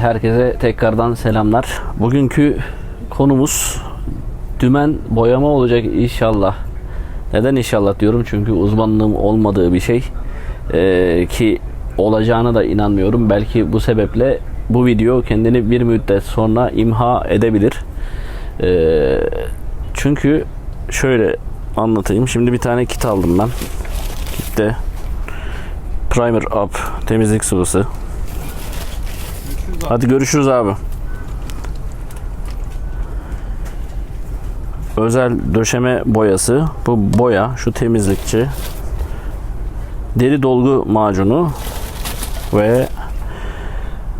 Herkese tekrardan selamlar. Bugünkü konumuz dümen boyama olacak inşallah. Neden inşallah diyorum çünkü uzmanlığım olmadığı bir şey Ee, ki olacağına da inanmıyorum. Belki bu sebeple bu video kendini bir müddet sonra imha edebilir. Ee, çünkü şöyle anlatayım. Şimdi bir tane kit aldım ben. Kitte Primer Up temizlik sıvısı. Hadi görüşürüz abi. Özel döşeme boyası. Bu boya, şu temizlikçi. Deri dolgu macunu ve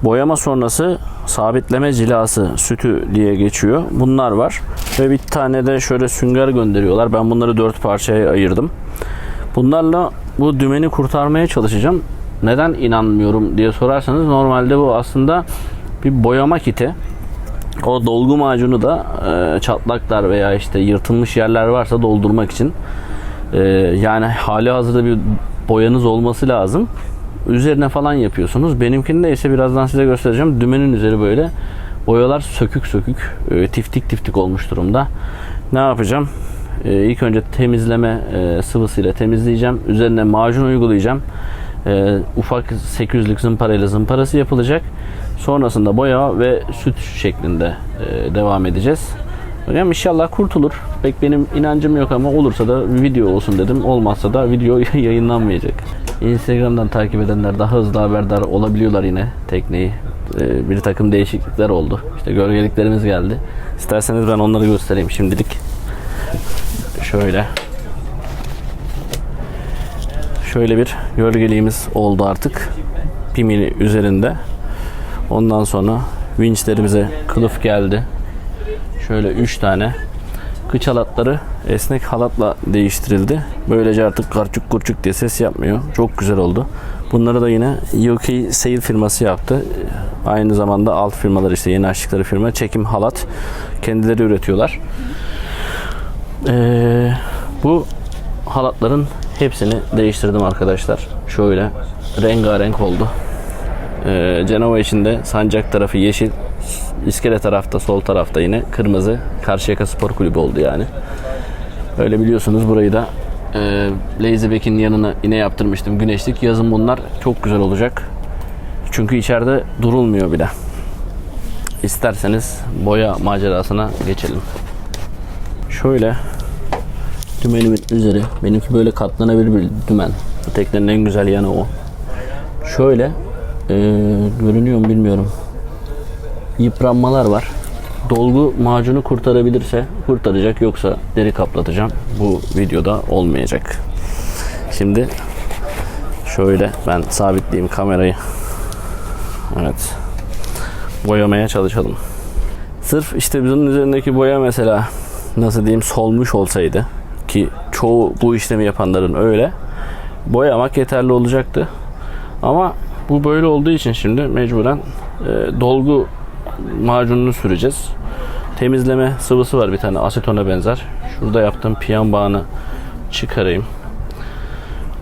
boyama sonrası sabitleme cilası sütü diye geçiyor. Bunlar var. Ve bir tane de şöyle sünger gönderiyorlar. Ben bunları dört parçaya ayırdım. Bunlarla bu dümeni kurtarmaya çalışacağım. Neden inanmıyorum diye sorarsanız normalde bu aslında bir boyama kiti. O dolgu macunu da e, çatlaklar veya işte yırtılmış yerler varsa doldurmak için. E, yani hali hazırda bir boyanız olması lazım. Üzerine falan yapıyorsunuz. Benimkinde ise birazdan size göstereceğim. Dümenin üzeri böyle boyalar sökük sökük, e, tiftik tiftik olmuş durumda. Ne yapacağım? E, ilk önce temizleme e, sıvısıyla temizleyeceğim. Üzerine macun uygulayacağım. E, ufak 800'lük zımparayla zımparası yapılacak. Sonrasında boya ve süt şeklinde e, devam edeceğiz. Hocam inşallah kurtulur. Pek benim inancım yok ama olursa da video olsun dedim. Olmazsa da video yayınlanmayacak. Instagram'dan takip edenler daha hızlı haberdar olabiliyorlar yine tekneyi. E, bir takım değişiklikler oldu. İşte gölgeliklerimiz geldi. İsterseniz ben onları göstereyim şimdilik. Şöyle. Şöyle bir gölgeliğimiz oldu artık. Pimini üzerinde. Ondan sonra vinçlerimize kılıf geldi. Şöyle 3 tane. Kıç halatları esnek halatla değiştirildi. Böylece artık karçuk kurçuk diye ses yapmıyor. Çok güzel oldu. Bunları da yine UK Sail firması yaptı. Aynı zamanda alt firmalar işte yeni açtıkları firma çekim halat kendileri üretiyorlar. Ee, bu halatların hepsini değiştirdim arkadaşlar. Şöyle rengarenk oldu. Ee, Cenova içinde sancak tarafı yeşil, iskele tarafta sol tarafta yine kırmızı. Karşıyaka Spor Kulübü oldu yani. Öyle biliyorsunuz burayı da e, Lazyback'in yanına yine yaptırmıştım güneşlik. Yazın bunlar çok güzel olacak. Çünkü içeride durulmuyor bile. İsterseniz boya macerasına geçelim. Şöyle dümenimin üzeri. Benimki böyle katlanabilir bir dümen. Bu teknenin en güzel yanı o. Şöyle e, görünüyor mu bilmiyorum. Yıpranmalar var. Dolgu macunu kurtarabilirse kurtaracak yoksa deri kaplatacağım. Bu videoda olmayacak. Şimdi şöyle ben sabitleyeyim kamerayı. Evet. Boyamaya çalışalım. Sırf işte bunun üzerindeki boya mesela nasıl diyeyim solmuş olsaydı ki çoğu bu işlemi yapanların öyle boyamak yeterli olacaktı. Ama bu böyle olduğu için şimdi mecburen e, dolgu macununu süreceğiz. Temizleme sıvısı var bir tane asetona benzer. Şurada yaptığım piyan bağını çıkarayım.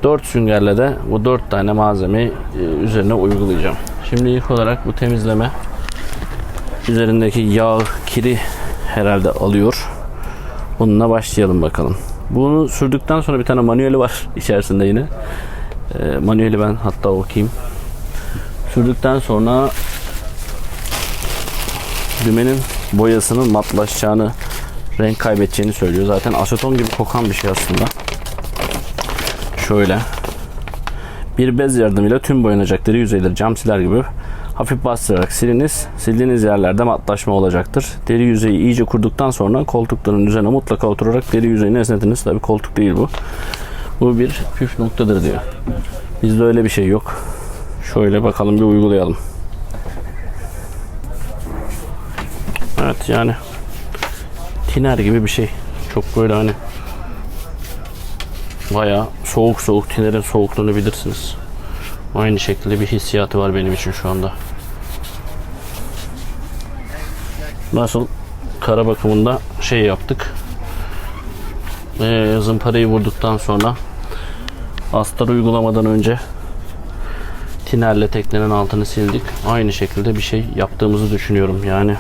4 süngerle de bu 4 tane malzemeyi e, üzerine uygulayacağım. Şimdi ilk olarak bu temizleme üzerindeki yağ, kiri herhalde alıyor. Bununla başlayalım bakalım. Bunu sürdükten sonra bir tane manueli var içerisinde yine. E, manueli ben hatta okuyayım. Sürdükten sonra dümenin boyasının matlaşacağını, renk kaybedeceğini söylüyor. Zaten aseton gibi kokan bir şey aslında. Şöyle. Bir bez yardımıyla tüm boyanacak deri yüzeyleri cam siler gibi hafif bastırarak siliniz. Sildiğiniz yerlerde matlaşma olacaktır. Deri yüzeyi iyice kurduktan sonra koltukların üzerine mutlaka oturarak deri yüzeyini esnetiniz. Tabi koltuk değil bu. Bu bir püf noktadır diyor. Bizde öyle bir şey yok. Şöyle bakalım bir uygulayalım. Evet yani tiner gibi bir şey. Çok böyle hani bayağı soğuk soğuk tinerin soğukluğunu bilirsiniz. Aynı şekilde bir hissiyatı var benim için şu anda. Nasıl kara bakımında şey yaptık. Ee, zımparayı vurduktan sonra astar uygulamadan önce tinerle teknenin altını sildik. Aynı şekilde bir şey yaptığımızı düşünüyorum. Yani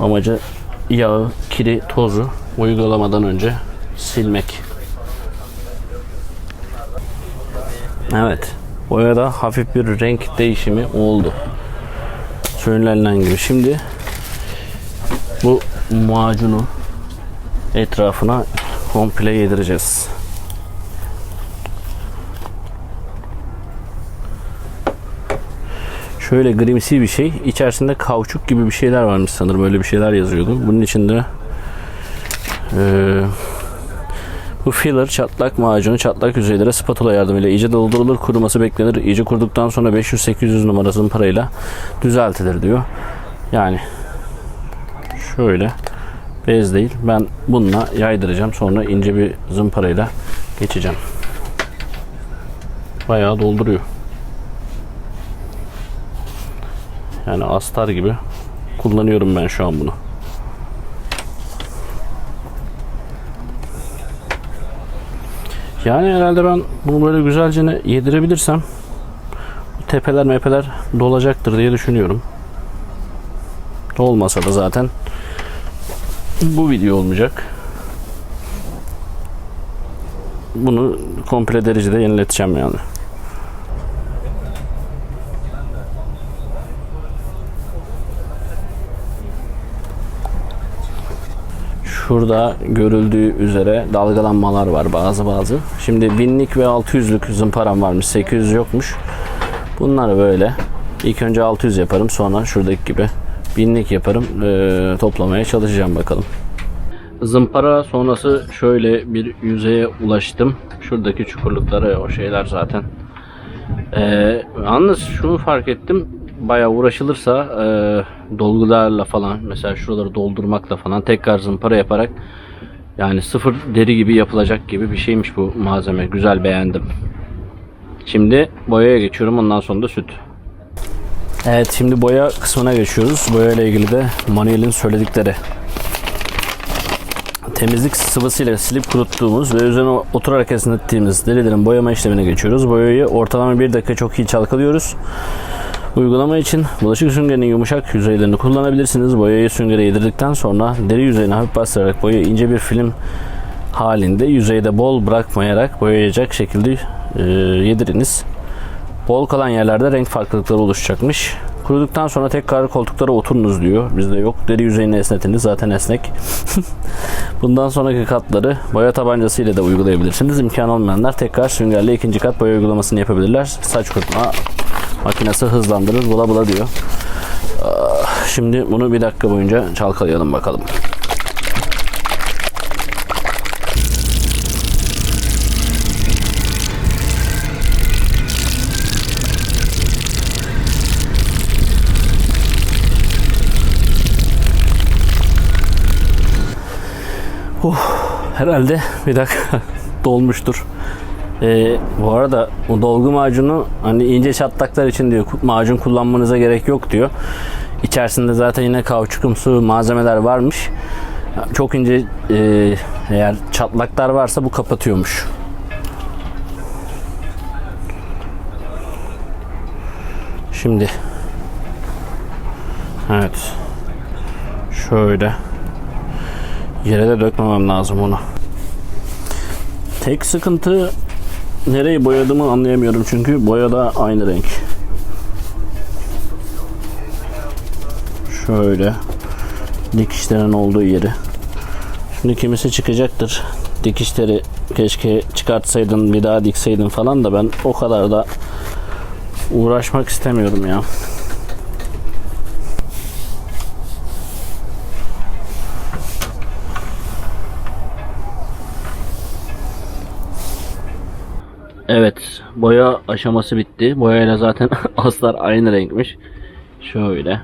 amacı yağı, kiri, tozu uygulamadan önce silmek. Evet. Boyada hafif bir renk değişimi oldu. Söylenilen gibi. Şimdi bu macunu etrafına komple yedireceğiz. Şöyle grimsi bir şey. İçerisinde kauçuk gibi bir şeyler varmış sanırım. Öyle bir şeyler yazıyordu. Bunun içinde eee bu filler çatlak macunu çatlak yüzeylere spatula yardımıyla iyice doldurulur. Kuruması beklenir. İyice kuruduktan sonra 500-800 numarasının parayla düzeltilir diyor. Yani şöyle bez değil. Ben bununla yaydıracağım. Sonra ince bir zımparayla geçeceğim. Bayağı dolduruyor. Yani astar gibi kullanıyorum ben şu an bunu. Yani herhalde ben bunu böyle güzelce yedirebilirsem tepeler mepeler dolacaktır diye düşünüyorum. Olmasa da zaten bu video olmayacak. Bunu komple derecede yenileteceğim yani. Şurada görüldüğü üzere dalgalanmalar var bazı bazı. Şimdi binlik ve 600'lük zımparam varmış. 800 yokmuş. Bunları böyle ilk önce 600 yaparım sonra şuradaki gibi binlik yaparım. Ee, toplamaya çalışacağım bakalım. Zımpara sonrası şöyle bir yüzeye ulaştım. Şuradaki çukurluklara o şeyler zaten. Ee, yalnız şunu fark ettim. Bayağı uğraşılırsa e, dolgularla falan mesela şuraları doldurmakla falan tekrar zımpara yaparak yani sıfır deri gibi yapılacak gibi bir şeymiş bu malzeme. Güzel beğendim. Şimdi boyaya geçiyorum ondan sonra da süt. Evet şimdi boya kısmına geçiyoruz. Boya ile ilgili de Manuel'in söyledikleri. Temizlik sıvısıyla silip kuruttuğumuz ve üzerine oturarak esnettiğimiz derilerin boyama işlemine geçiyoruz. Boyayı ortalama bir dakika çok iyi çalkalıyoruz. Uygulama için bulaşık süngerinin yumuşak yüzeylerini kullanabilirsiniz. Boyayı süngere yedirdikten sonra deri yüzeyine hafif bastırarak boyayı ince bir film halinde yüzeyde bol bırakmayarak boyayacak şekilde e, yediriniz. Bol kalan yerlerde renk farklılıkları oluşacakmış. Kuruduktan sonra tekrar koltuklara oturunuz diyor. Bizde yok. Deri yüzeyini esnetiniz. Zaten esnek. Bundan sonraki katları boya tabancası ile de uygulayabilirsiniz. İmkan olmayanlar tekrar süngerle ikinci kat boya uygulamasını yapabilirler. Saç kurutma makinesi hızlandırır bula bula diyor. Ah, Şimdi bunu bir dakika boyunca çalkalayalım bakalım. Herhalde bir dakika dolmuştur. Ee, bu arada o dolgu macunu hani ince çatlaklar için diyor macun kullanmanıza gerek yok diyor. İçerisinde zaten yine kauçukumsu malzemeler varmış. Çok ince e, eğer çatlaklar varsa bu kapatıyormuş. Şimdi Evet. Şöyle Yere de dökmemem lazım onu. Tek sıkıntı nereyi boyadığımı anlayamıyorum çünkü boyada aynı renk. Şöyle dikişlerin olduğu yeri. Şimdi kimisi çıkacaktır. Dikişleri keşke çıkartsaydın bir daha dikseydin falan da ben o kadar da uğraşmak istemiyorum ya. Evet, boya aşaması bitti. Boyayla zaten aslar aynı renkmiş. Şöyle.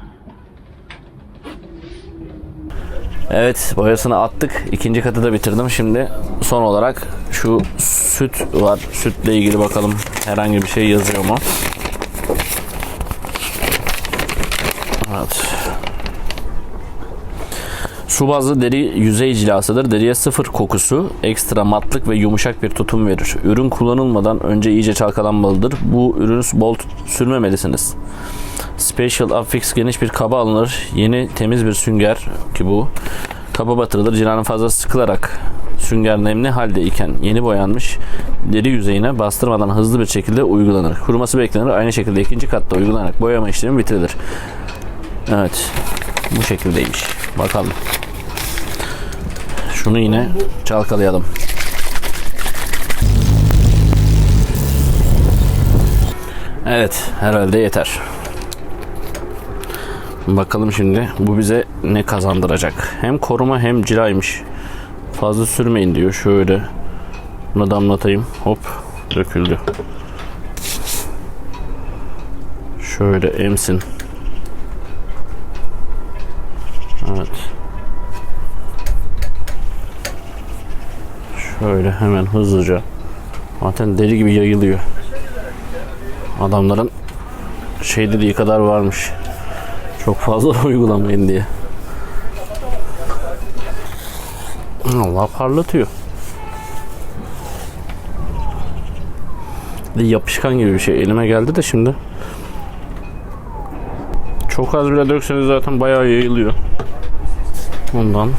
Evet, boyasını attık. İkinci katı da bitirdim. Şimdi son olarak şu süt var. Sütle ilgili bakalım herhangi bir şey yazıyor mu? Evet. Su bazlı deri yüzey cilasıdır. Deriye sıfır kokusu, ekstra matlık ve yumuşak bir tutum verir. Ürün kullanılmadan önce iyice çalkalanmalıdır. Bu ürünü bol sürmemelisiniz. Special Affix geniş bir kaba alınır. Yeni temiz bir sünger ki bu. Kaba batırılır. Cilanın fazla sıkılarak sünger nemli halde iken yeni boyanmış deri yüzeyine bastırmadan hızlı bir şekilde uygulanır. Kuruması beklenir. Aynı şekilde ikinci katta uygulanarak boyama işlemi bitirilir. Evet. Bu şekildeymiş. Bakalım. Şunu yine çalkalayalım. Evet, herhalde yeter. Bakalım şimdi bu bize ne kazandıracak. Hem koruma hem cilaymış. Fazla sürmeyin diyor. Şöyle bunu damlatayım. Hop döküldü. Şöyle emsin. Evet. Şöyle hemen hızlıca. Zaten deli gibi yayılıyor. Adamların şey dediği kadar varmış. Çok fazla uygulamayın diye. Allah parlatıyor. Yapışkan gibi bir şey. Elime geldi de şimdi. Çok az bile dökseniz zaten bayağı yayılıyor. Ondan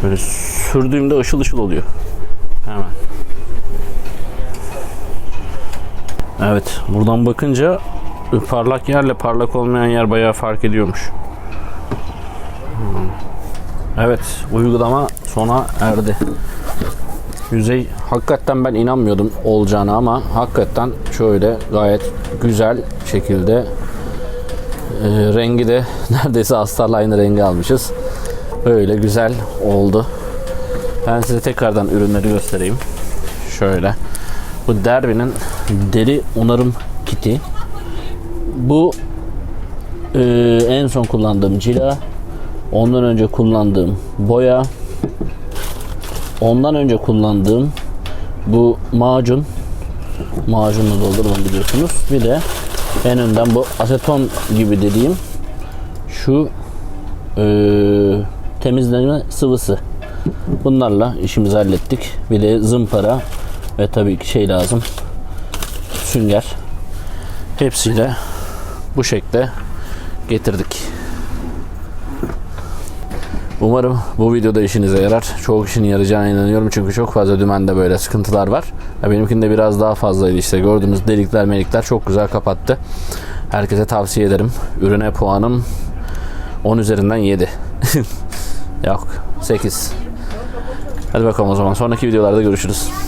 şöyle sürdüğümde ışıl ışıl oluyor. Hemen. Evet, buradan bakınca parlak yerle parlak olmayan yer bayağı fark ediyormuş. Evet, uygulama sona erdi. Yüzey hakikaten ben inanmıyordum olacağına ama hakikaten şöyle gayet güzel şekilde e, rengi de neredeyse astarla aynı rengi almışız. Böyle güzel oldu. Ben size tekrardan ürünleri göstereyim. Şöyle. Bu Derby'nin deri onarım kiti. Bu e, en son kullandığım cila. Ondan önce kullandığım boya. Ondan önce kullandığım bu macun. Macunla doldurmam biliyorsunuz. Bir de en önden bu aseton gibi dediğim şu e, temizleme sıvısı. Bunlarla işimizi hallettik. Bir de zımpara ve tabii ki şey lazım. Sünger. Hepsiyle bu şekilde getirdik. Umarım bu videoda işinize yarar. Çoğu kişinin yarayacağına inanıyorum çünkü çok fazla dümende böyle sıkıntılar var. Ya benimkinde biraz daha fazlaydı işte gördüğünüz delikler melikler çok güzel kapattı. Herkese tavsiye ederim. Ürüne puanım 10 üzerinden 7. Yok 8. Hadi bakalım o zaman sonraki videolarda görüşürüz.